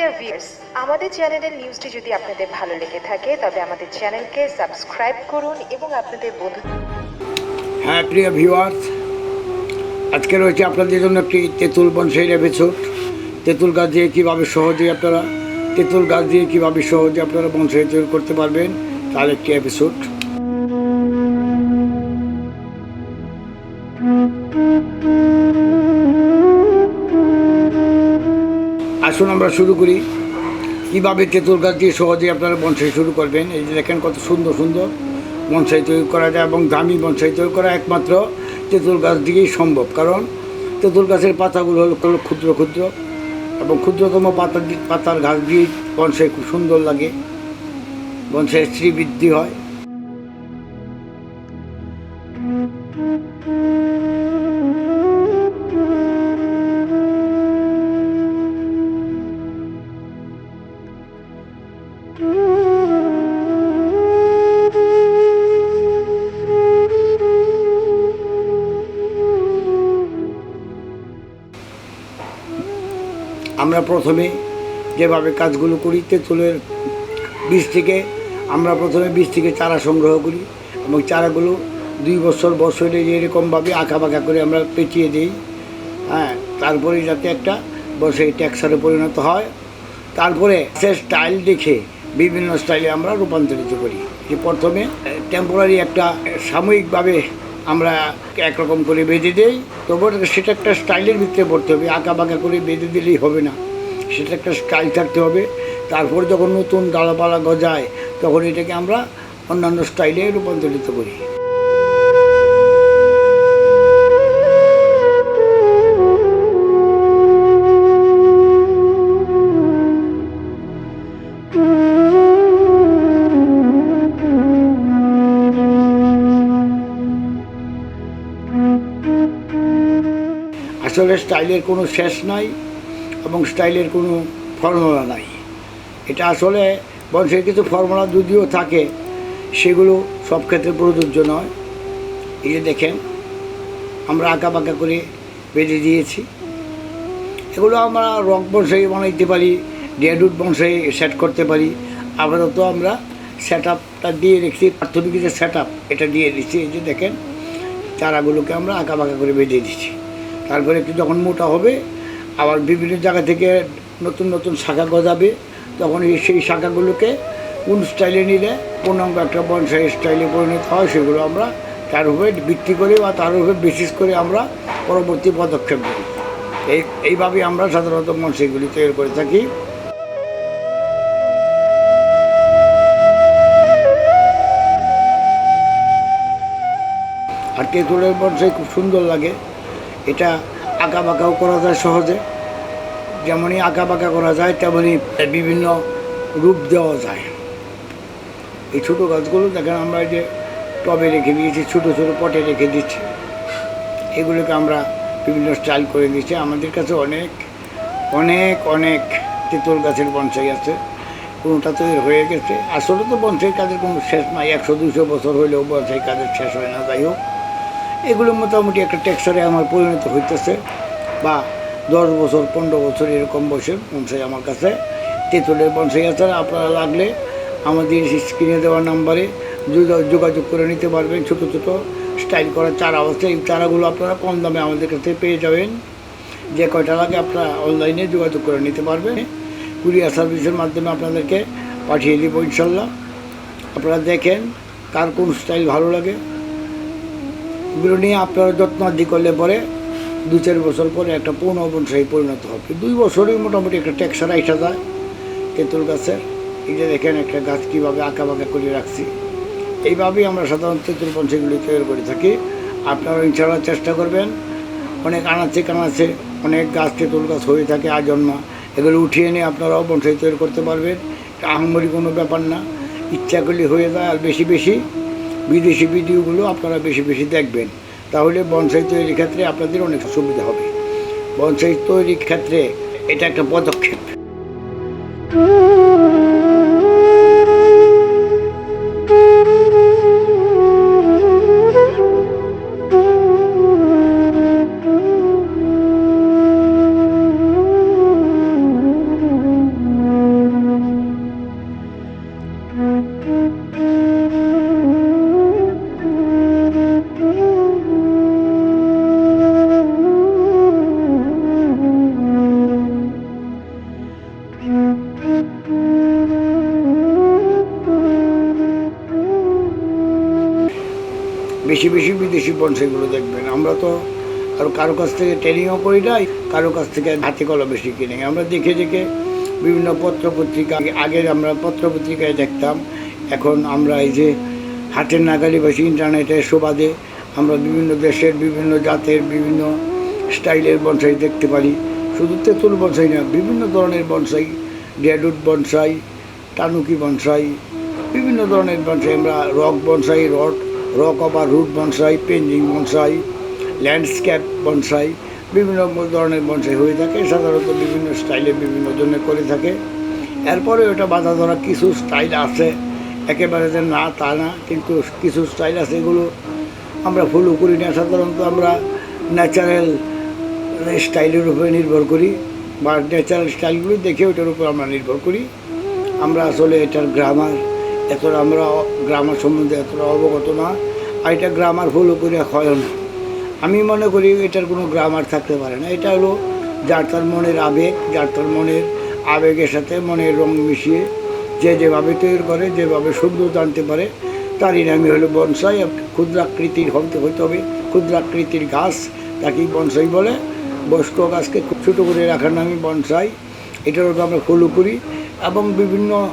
Dear viewers আমাদের চ্যানেলের নিউজটি যদি আপনাদের ভালো লেগে থাকে, তবে আমাদের চ্যানেলকে সাবস্ক্রাইব করুন এবং আপনাদের বন্ধু হ্যাঁ প্রিয় ভিউয়ার্স আজকে রয়েছে আপনাদের জন্য একটি তেঁতুল বনসাইয়ের এপিসোড তেঁতুল গাছ দিয়ে কীভাবে সহজে আপনারা তেঁতুল গাছ দিয়ে কীভাবে সহজে আপনারা বনসাই তৈরি করতে পারবেন, তার একটি এপিসোড আসুন আমরা শুরু করি। কীভাবে তেঁতুল গাছ দিয়ে সহজে আপনারা বনসাই শুরু করবেন? এই যে দেখেন কত সুন্দর সুন্দর বনসাই তৈরি করা যায় এবং দামি বনসাই তৈরি করা একমাত্র তেঁতুল গাছ দিয়েই সম্ভব। কারণ তেঁতুল গাছের পাতাগুলো হলো ক্ষুদ্র ক্ষুদ্র এবং ক্ষুদ্রতম পাতা পাতার গাছ দিয়ে বনসাই খুব সুন্দর লাগে। বনসাইয়ের শ্রীবৃদ্ধি হয়। আমরা প্রথমে যেভাবে কাজগুলো করি, তেঁতুলের বীজ থেকে আমরা প্রথমে বীজ থেকে চারা সংগ্রহ করি এবং চারাগুলো দুই বছর বছরে এরকমভাবে আঁকা বাঁকা করে আমরা পেঁচিয়ে দিই। হ্যাঁ তারপরে যাতে একটা বছরে ট্যাক্সারে পরিণত হয়। তারপরে সে স্টাইল দেখে বিভিন্ন স্টাইলে আমরা রূপান্তরিত করি। যে প্রথমে টেম্পোরারি একটা সাময়িকভাবে আমরা একরকম করে বেঁধে দিই, তবু সেটা একটা স্টাইলের ভিতরে পড়তে হবে আঁকা বাঁকা করে বেঁধে দিলেই হবে না। সেটা একটা স্টাইল থাকতে হবে। তারপর যখন নতুন ডালাপালা গজায়, তখন এটাকে আমরা অন্যান্য স্টাইলে রূপান্তরিত করি। আসলে স্টাইলের কোনো শেষ নাই এবং স্টাইলের কোনো ফর্মুলা নাই। এটা আসলে বংশের কিছু ফর্মুলা যদিও থাকে, সেগুলো সব ক্ষেত্রে প্রযোজ্য নয়। এই যে দেখেন, আমরা আঁকা বাঁকা করে বেঁধে দিয়েছি। এগুলো আমরা রক বংশাই বানাইতে পারি ডেডুড বংশাই সেট করতে পারি। আপাতত আমরা সেট আপটা দিয়ে রেখেছি, প্রাথমিক যে সেট আপ এটা দিয়ে দিচ্ছি। এই যে দেখেন, চারাগুলোকে আমরা আঁকা বাঁকা করে বেঁধে দিচ্ছি। তারপরে একটু যখন মোটা হবে, আবার বিভিন্ন জায়গা থেকে নতুন নতুন শাখা গজাবে, তখন এই সেই শাখাগুলোকে কোন স্টাইলে নিলে পূর্ণাঙ্গ একটা বনসাই স্টাইলে পরিণত হয় সেগুলো আমরা তার উপরে ভিত্তি করে বা তার উপরে বেসিস করে আমরা পরবর্তী পদক্ষেপ করি এই এইভাবে আমরা সাধারণত বনসাইগুলি তৈরি করে থাকি। আর তেঁতুলের বনসাই খুব সুন্দর লাগে। এটা আঁকা বাঁকাও করা যায় সহজে। যেমনই আঁকা বাঁকা করা যায়, তেমনই বিভিন্ন রূপ দেওয়া যায়। এই ছোটো গাছগুলো দেখেন আমরা যে টবে রেখে দিয়েছি, ছোটো ছোটো পটে রেখে দিচ্ছি। এগুলোকে আমরা বিভিন্ন স্টাইল করে দিচ্ছি আমাদের কাছে অনেক অনেক অনেক তেঁতুল গাছের বনসাই আছে। কোনোটা তৈরি হয়ে গেছে। আসলে তো বনসাই কাজের কোনো শেষ নাই। একশো, দুশো বছর হইলেও বনসাই কাজের শেষ হয় না। যাই হোক এগুলো মোটামুটি একটা টেক্সচারে আমার পরিণত হইতেছে। বা দশ বছর, পনেরো বছর এরকম বয়সের বনসাই আমার কাছে। তেঁতুলের বনসাই আছে, আপনারা লাগলে আমাদের স্ক্রিনে দেওয়া নাম্বারে যোগাযোগ করে নিতে পারবেন। ছোটো ছোটো স্টাইল করা চারা আছে, এই চারাগুলো আপনারা কম দামে আমাদের কাছে পেয়ে যাবেন। যে কয়টা লাগে আপনারা অনলাইনে যোগাযোগ করে নিতে পারবেন। কুরিয়ার সার্ভিসের মাধ্যমে আপনাদেরকে পাঠিয়ে দেবো ইনশাল্লাহ। আপনারা দেখেন কার কোন স্টাইল ভালো লাগে। এগুলো নিয়ে আপনারা যত্নাদি করলে পরে দু চার বছর পরে একটা পূর্ণ বনসাই পরিণত হবে। দুই বছরই মোটামুটি একটা টেক্সার আইসা যায় তেঁতুল গাছের। এই যে দেখেন একটা গাছ কীভাবে আঁকা বাঁকা করে রাখছি। এইভাবেই আমরা সাধারণত তেঁতুল বনসাইগুলি তৈরি করে থাকি। আপনারা ইনশাল্লাহ চেষ্টা করবেন। অনেক আনাচে কানাচে অনেক গাছ, তেঁতুল গাছ হয়ে থাকে আজন্মা। এগুলো উঠিয়ে নিয়ে আপনারাও বনসাই তৈরি করতে পারবেন। আহামরি কোনো ব্যাপার না। ইচ্ছা করলে হয়ে যায় আর বেশি বেশি। বিদেশি ভিডিওগুলো আপনারা বেশি বেশি দেখবেন। তাহলে বনসাই তৈরির ক্ষেত্রে আপনাদের অনেক সুবিধা হবে। বনসাই তৈরির ক্ষেত্রে এটা একটা পদক্ষেপ। Thank you. বেশি বেশি বিদেশি বনসাইগুলো দেখবেন। আমরা তো আর কারও কাছ থেকে ট্রেনিংও করি নাই কারও কাছ থেকে হাতে কলম বেশি কিনে। আমরা দেখে দেখে বিভিন্ন পত্র পত্রিকা আগে আমরা পত্র পত্রিকায় দেখতাম, এখন আমরা এই যে হাটের নাগালি বসে ইন্টারনেটের সুবাদে আমরা বিভিন্ন দেশের, বিভিন্ন জাতের, বিভিন্ন স্টাইলের বনসাই দেখতে পারি। শুধু তেঁতুল বনসাই না, বিভিন্ন ধরনের bonsai deadwood bonsai tanuki bonsai বিভিন্ন ধরনের বনসাই আমরা rock bonsai rod rock over root bonsai, penjing bonsai landscape bonsai, বিভিন্ন ধরনের বনসাই হয়ে থাকে। সাধারণত বিভিন্ন স্টাইলে বিভিন্ন জনে করে থাকে। এরপরে ওটা বাধা ধরা কিছু স্টাইল আছে। একেবারে যে না তা না, কিন্তু কিছু স্টাইল আছে এগুলো আমরা ফলো করি না। সাধারণত আমরা ন্যাচারাল স্টাইলের উপরে নির্ভর করি বা ন্যাচারাল স্টাইলগুলো দেখে ওটার উপর আমরা নির্ভর করি। আমরা আসলে এটার গ্রামার এতটা আমরা গ্রামার সম্বন্ধে এতটা অবগত না, আর এটা গ্রামার ফলো করে হয় না। আমি মনে করি এটার কোনো গ্রামার থাকতে পারে না। এটা হলো যার তার মনের আবেগ, যার তার মনের আবেগের সাথে মনের রং মিশিয়ে যে যেভাবে তৈরি করে, যেভাবে সুন্দর জানতে পারে, তারই নামই হলো বনসাই। ক্ষুদ্রাকৃতির হতে হতে হবে। ক্ষুদ্রাকৃতির ঘাস, তাকেই বনসাই বলে। বয়স্ক গাছকে খুব ছোটো করে রাখার নামই বনসাই। এটার উপর আমরা ফলো করি। এবং বিভিন্ন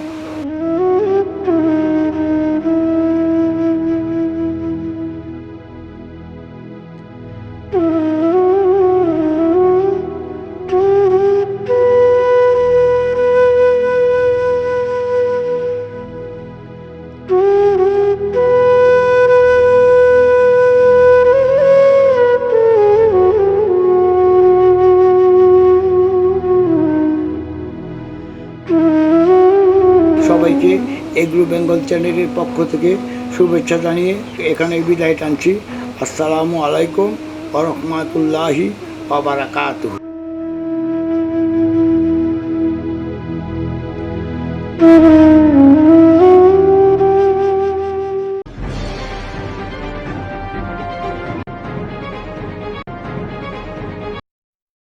সবাইকে এগ্রো বেঙ্গল চ্যানেলের পক্ষ থেকে শুভেচ্ছা জানিয়ে এখানে বিদায় টানছি। আসসালামু আলাইকুম রহমতুল্লাহি বাবারাকাতুহ